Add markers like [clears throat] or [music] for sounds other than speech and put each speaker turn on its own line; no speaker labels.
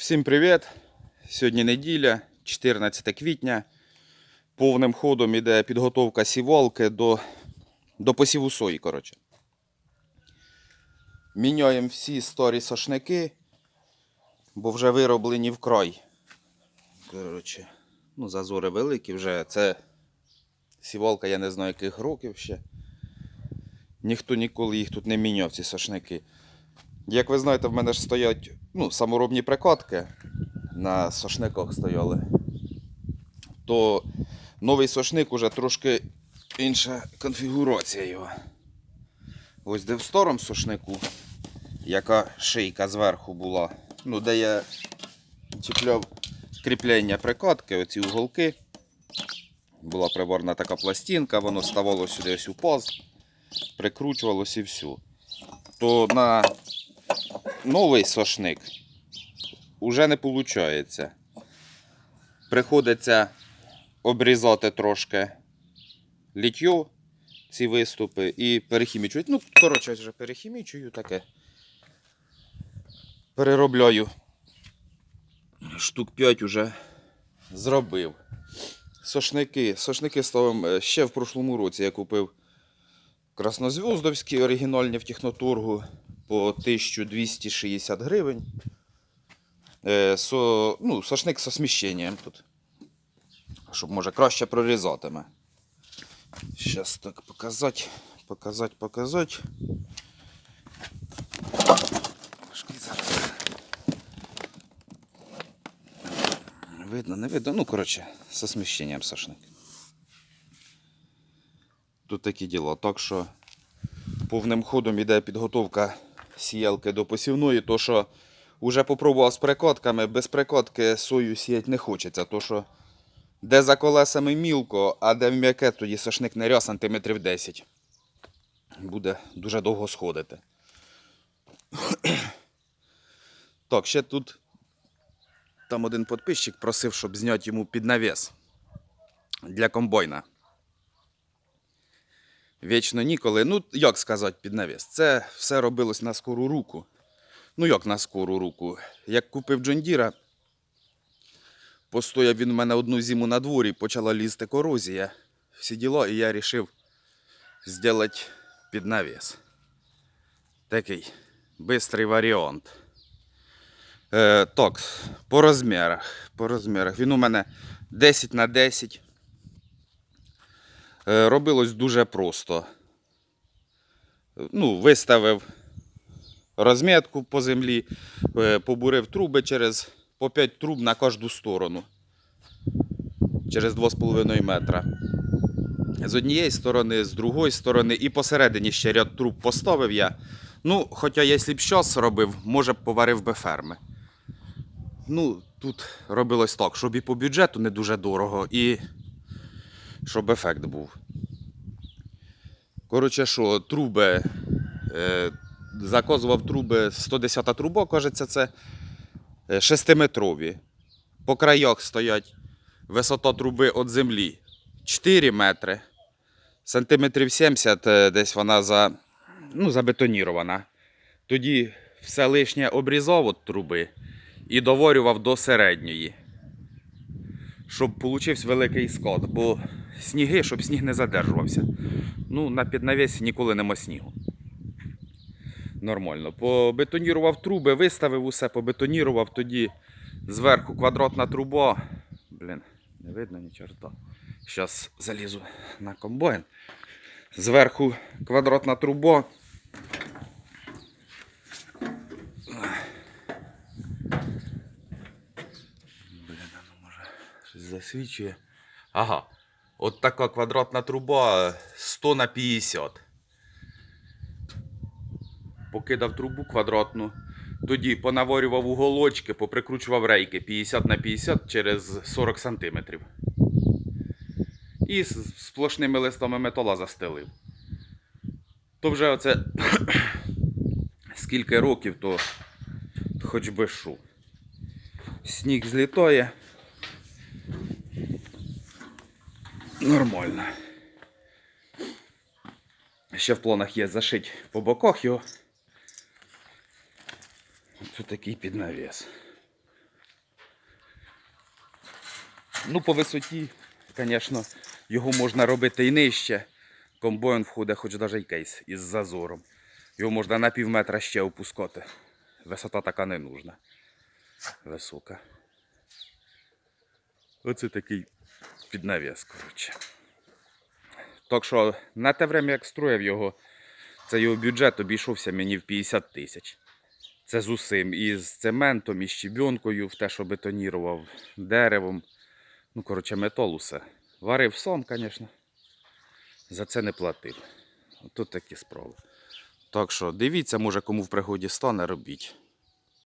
Всім привіт! Сьогодні неділя, 14 квітня. Повним ходом іде підготовка сівалки до, до посіву сої. Коротше. Міняємо всі старі сошники, бо вже вироблені вкрай. Коротше, ну, зазори великі вже. Це сівалка, я не знаю яких років ще. Ніхто ніколи їх тут не міняв, ці сошники. Як ви знаєте, в мене ж стоять ну, саморобні прикладки на сошниках стояли. То новий сошник уже трошки інша конфігурація його. Ось де в старому сошнику, яка шийка зверху була. Ну, де я чіпляв кріплення прикладки, оці уголки. Була приборна така пластинка, воно ставало сюди ось у паз, прикручувалось і все. То на новий сошник уже не виходить. Приходиться обрізати трошки літьо, ці виступи, і перехімічувати. Ну, коротше, вже перехімічую таке. Переробляю. Штук 5 уже зробив. Сошники. Сошники ставимо е, ще в прошлому році я купив краснозв'яздовські оригінальні в техноторгу по 1260 гривень. Е, со, ну, сошник со сміщенням тут. Щоб може краще прорізатиме. Зараз так показати, показати, показати. Видно, не видно. Ну, коротше, со сміщенням сошник. Тут такі діла. Так що повним ходом іде підготовка сіялки до посівної, то що вже попробував з прикладками, без прикладки сою сіяти не хочеться, то що де за колесами мілко, а де в м'яке, тоді сошник не ря сантиметрів 10. Буде дуже довго сходити. [clears throat] Так, ще тут там один підписчик просив, щоб зняти йому під навіс для комбайна. Вічно ніколи. Ну, як сказати під навіс? Це все робилось на скору руку. Ну, як на скору руку. Як купив Джондіра, постояв він у мене одну зиму на дворі, почала лізти корозія. Всі діло, і я вирішив зробити під навіс. Такий бистрий варіант. Е, так, по розмірах. По розмірах. Він у мене 10 на 10. Е, робилось дуже просто. Ну, виставив розмітку по землі, е, побурив труби через по 5 труб на кожну сторону. Через 2,5 метра. З однієї сторони, з другої сторони, і посередині ще ряд труб поставив я. Ну, хоча якщо б щось робив, може б поварив би ферми. Ну, тут робилось так, щоб і по бюджету не дуже дорого, і щоб ефект був. Коротше, що, труби. Е, заказував труби 110 труба, кажеться, це 6-метрові. По краях стоять висота труби від землі 4 метри. Сантиметрів 70 е, десь вона за, ну, забетонірована. Тоді все лишнє обрізав від труби і доворював до середньої. Щоб получився великий скот, бо сніги, щоб сніг не задержувався. Ну, на піднавісі ніколи нема снігу. Нормально. Побетонірував труби, виставив усе, побетонірував, тоді зверху квадратна труба. Блін, не видно ні чорта. Зараз залізу на комбайн. Зверху квадратна труба. Блін, ну може щось засвічує. Ага. От така квадратна труба 100 на 50. Покидав трубу квадратну. Тоді понаворював уголочки, поприкручував рейки 50 на 50 через 40 сантиметрів. І сплошними листами метала застелив. То вже оце [clears throat] скільки років, то хоч би що. Сніг злітає. Нормально. Ще в планах є зашить по боках його. Тут такий піднавіс. Ну, по висоті, звісно, його можна робити і нижче. Комбайн входить хоч навіть кейс із зазором. Його можна на пів метра ще опускати. Висота така не нужна. Висока. Оце такий піднавіс, коротше. Так що на те время, як строїв його, це його бюджет обійшовся мені в 50 тисяч. Це з усім. І з цементом, і з щебінкою, в те, що бетонірував, деревом. Ну, коротше, метал усе. Варив сам, звісно. За це не платив. Тут такі справи. Так що дивіться, може кому в пригоді стане, робіть.